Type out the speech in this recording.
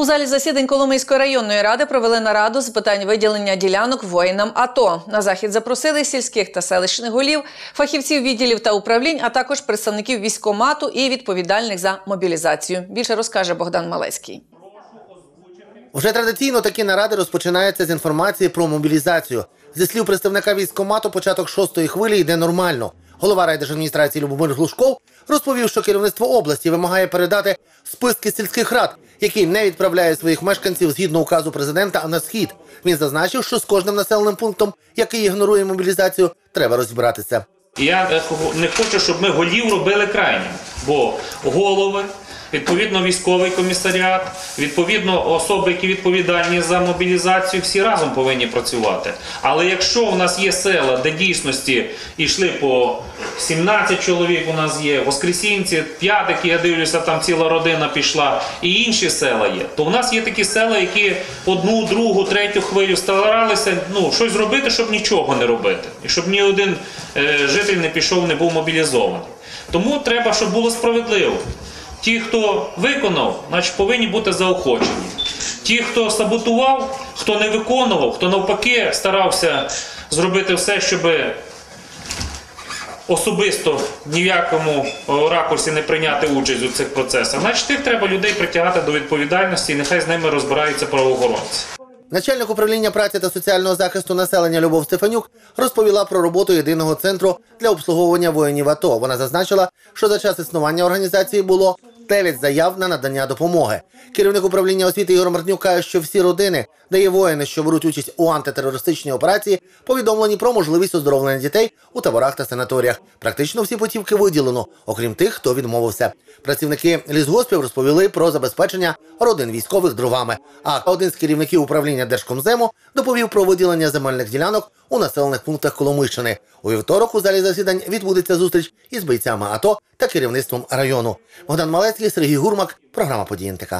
У залі засідань Коломийської районної ради провели нараду з питань виділення ділянок воїнам АТО. На захід запросили сільських та селищних голів, фахівців відділів та управлінь, а також представників військомату і відповідальних за мобілізацію. Більше розкаже Богдан Малецький. Вже традиційно такі наради розпочинаються з інформації про мобілізацію. Зі слів представника військкомату, початок шостої хвилі йде нормально. Голова райдержадміністрації Любомир Глушков розповів, що керівництво області вимагає передати списки сільських рад, які не відправляє своїх мешканців згідно указу президента на схід. Він зазначив, що з кожним населеним пунктом, який ігнорує мобілізацію, треба розібратися. Я не хочу, щоб ми голів робили крайнім, бо голови, відповідно військовий комісаріат, відповідно особи, які відповідальні за мобілізацію, всі разом повинні працювати. Але якщо у нас є села, де дійсності йшли по 17 чоловік, у нас є Воскресінці, П'ятики, я дивлюся, там ціла родина пішла, і інші села є, то в нас є такі села, які одну, другу, третю хвилю старалися ну, щось зробити, щоб нічого не робити. І щоб ні один е, житель не пішов, не був мобілізований. Тому треба, щоб було справедливо. Ті, хто виконав, значить повинні бути заохочені. Ті, хто саботував, хто не виконував, хто навпаки старався зробити все, щоб особисто ні в якому ракурсі не прийняти участь у цих процесах, значить тих треба людей притягати до відповідальності і нехай з ними розбираються правоохоронці. Начальник управління праці та соціального захисту населення Любов Стефанюк розповіла про роботу єдиного центру для обслуговування воїнів АТО. Вона зазначила, що за час існування організації було 9 заяв на надання допомоги. Керівник управління освіти Ігор Мартнюк каже, що всі родини, де є воїни, що беруть участь у антитерористичній операції, повідомлені про можливість оздоровлення дітей у таборах та санаторіях. Практично всі путівки виділено, окрім тих, хто відмовився. Працівники лісгоспів розповіли про забезпечення родин військових дровами. А один з керівників управління Держкомзему доповів про виділення земельних ділянок у населених пунктах Коломийщини. У вівторок у залі засідань відбудеться зустріч із бійцями АТО та керівництвом району. Богдан Малецький, Сергій Гурмак, програма «Події НТК».